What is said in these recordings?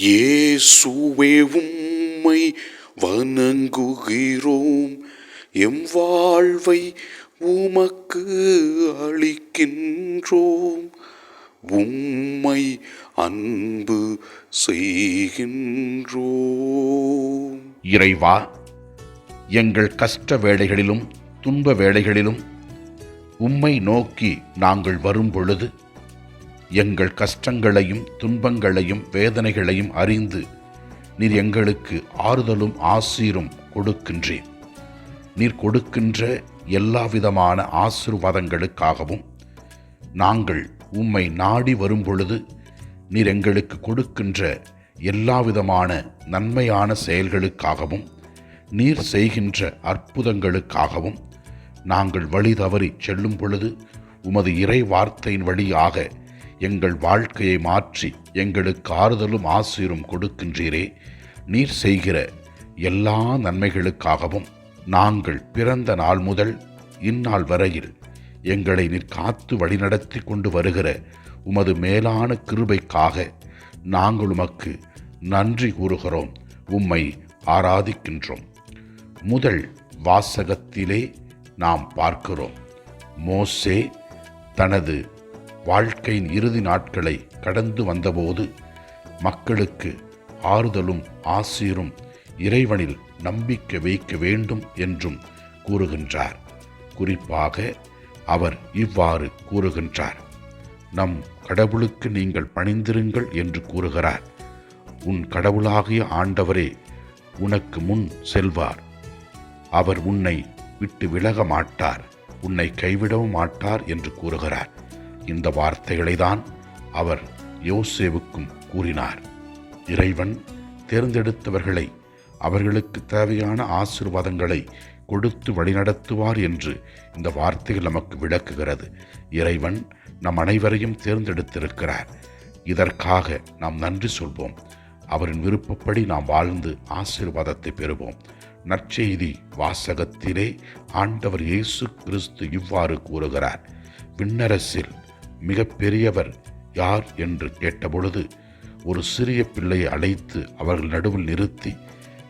இயேசுவே உம்மை வணங்குகிறோம். எம் வாழ்வை உமக்கு அளிக்கின்றோம். உம்மை அன்பு செய்கின்றோம். இறைவா எங்கள் கஷ்ட வேளைகளிலும் துன்ப வேளைகளிலும் உம்மை நோக்கி நாங்கள் வரும் பொழுது எங்கள் கஷ்டங்களையும் துன்பங்களையும் வேதனைகளையும் அறிந்து நீர் எங்களுக்கு ஆறுதலும் ஆசீரும் கொடுக்கின்றேன் நீர் கொடுக்கின்ற எல்லாவிதமான ஆசீர்வாதங்களுக்காகவும் நாங்கள் உம்மை நாடி வரும் பொழுது நீர் எங்களுக்கு கொடுக்கின்ற எல்லாவிதமான நன்மையான செயல்களுக்காகவும் நீர் செய்கின்ற அற்புதங்களுக்காகவும் நாங்கள் வழி தவறி செல்லும் பொழுது உமது இறை வார்த்தையின் வழியாக எங்கள் வாழ்க்கையை மாற்றி எங்களுக்கு ஆறுதலும் ஆசிரும் கொடுக்கின்றீரே. நீர் செய்கிற எல்லா நன்மைகளுக்காகவும் நாங்கள் பிறந்த நாள் முதல் இந்நாள் வரையில் எங்களை நீர் காத்து வழிநடத்தி கொண்டு வருகிற உமது மேலான கிருபைக்காக நாங்கள் உமக்கு நன்றி கூறுகிறோம். உம்மை ஆராதிக்கின்றோம். முதல் வாசகத்திலே நாம் பார்க்கிறோம். மோசே தனது வாழ்க்கையின் இறுதி நாட்களை கடந்து வந்தபோது மக்களுக்கு ஆறுதலும் ஆசீரும் இறைவனில் நம்பிக்கை வைக்க வேண்டும் என்றும் கூறுகின்றார். குறிப்பாக அவர் இவ்வாறு கூறுகின்றார். நம் கடவுளுக்கு நீங்கள் பணிந்திருங்கள் என்று கூறுகிறார். உன் கடவுளாகிய ஆண்டவரே உனக்கு முன் செல்வார். அவர் உன்னை விட்டு விலக மாட்டார் உன்னை கைவிடவும் மாட்டார் என்று கூறுகிறார். இந்த வார்த்தைகளை தான் அவர் யோசேவுக்கும் கூறினார். இறைவன் தேர்ந்தெடுத்தவர்களை அவர்களுக்கு தேவையான ஆசிர்வாதங்களை கொடுத்து வழிநடத்துவார் என்று இந்த வார்த்தைகள் நமக்கு விளக்குகிறது. இறைவன் நம் அனைவரையும் தேர்ந்தெடுத்திருக்கிறார். இதற்காக நாம் நன்றி சொல்வோம். அவரின் விருப்பப்படி நாம் வாழ்ந்து ஆசீர்வாதத்தை பெறுவோம். நற்செய்தி வாசகத்திலே ஆண்டவர் இயேசு கிறிஸ்து இவ்வாறு கூறுகிறார். விண்ணரசில் மிக பெரியவர் யார் என்று கேட்டபொழுது ஒரு சிறிய பிள்ளையை அழைத்து அவர்கள் நடுவில் நிறுத்தி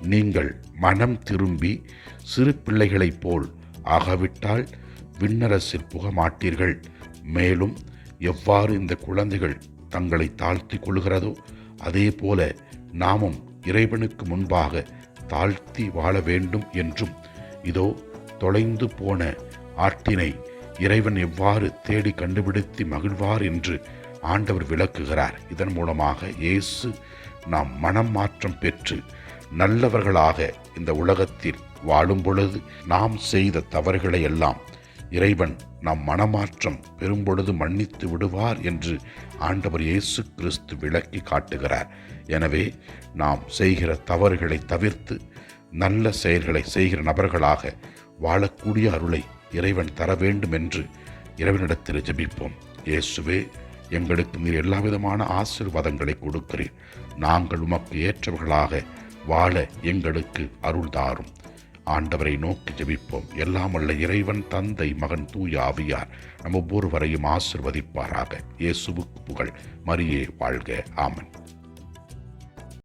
நீங்கள் மனம் திரும்பி சிறு பிள்ளைகளைப் போல் ஆகாவிட்டால் விண்ணரசில் புக மாட்டீர்கள் மேலும் எவ்வாறு இந்த குழந்தைகள் தங்களை தாழ்த்தி கொள்கிறதோ அதே போல நாமும் இறைவனுக்கு முன்பாக தாழ்த்தி வாழ வேண்டும் என்றும் இதோ தொலைந்து போன ஆட்டினை இறைவன் எவ்வாறு தேடி கண்டுபிடித்து மகிழ்வார் என்று ஆண்டவர் விளக்குகிறார். இதன் மூலமாக இயேசு நாம் மனம் மாற்றம் பெற்று நல்லவர்களாக இந்த உலகத்தில் வாழும் பொழுது நாம் செய்த தவறுகளை எல்லாம் இறைவன் நாம் மனமாற்றம் பெறும்பொழுது மன்னித்து விடுவார் என்று ஆண்டவர் இயேசு கிறிஸ்து விளக்கி காட்டுகிறார். எனவே நாம் செய்கிற தவறுகளை தவிர்த்து நல்ல செயல்களை செய்கிற நபர்களாக வாழக்கூடிய அருளை இறைவன் தர வேண்டும் என்று இறைவனிடத்தில் ஜெபிப்போம். இயேசுவே எங்களுக்கு நீர் எல்லாவிதமான ஆசிர்வாதங்களை ஆசீர்வாதங்களை கொடுக்கிறீர். நாங்கள் உமக்கு ஏற்றவர்களாக வாழ எங்களுக்கு அருள் தாரும். ஆண்டவரை நோக்கி ஜெபிப்போம். எல்லாம் அல்ல இறைவன் தந்தை மகன் தூய ஆவியார் நம் ஒவ்வொருவரையும் ஆசிர்வதிப்பாராக. இயேசுவுக்கு புகழ். மரியே வாழ்க. ஆமன்.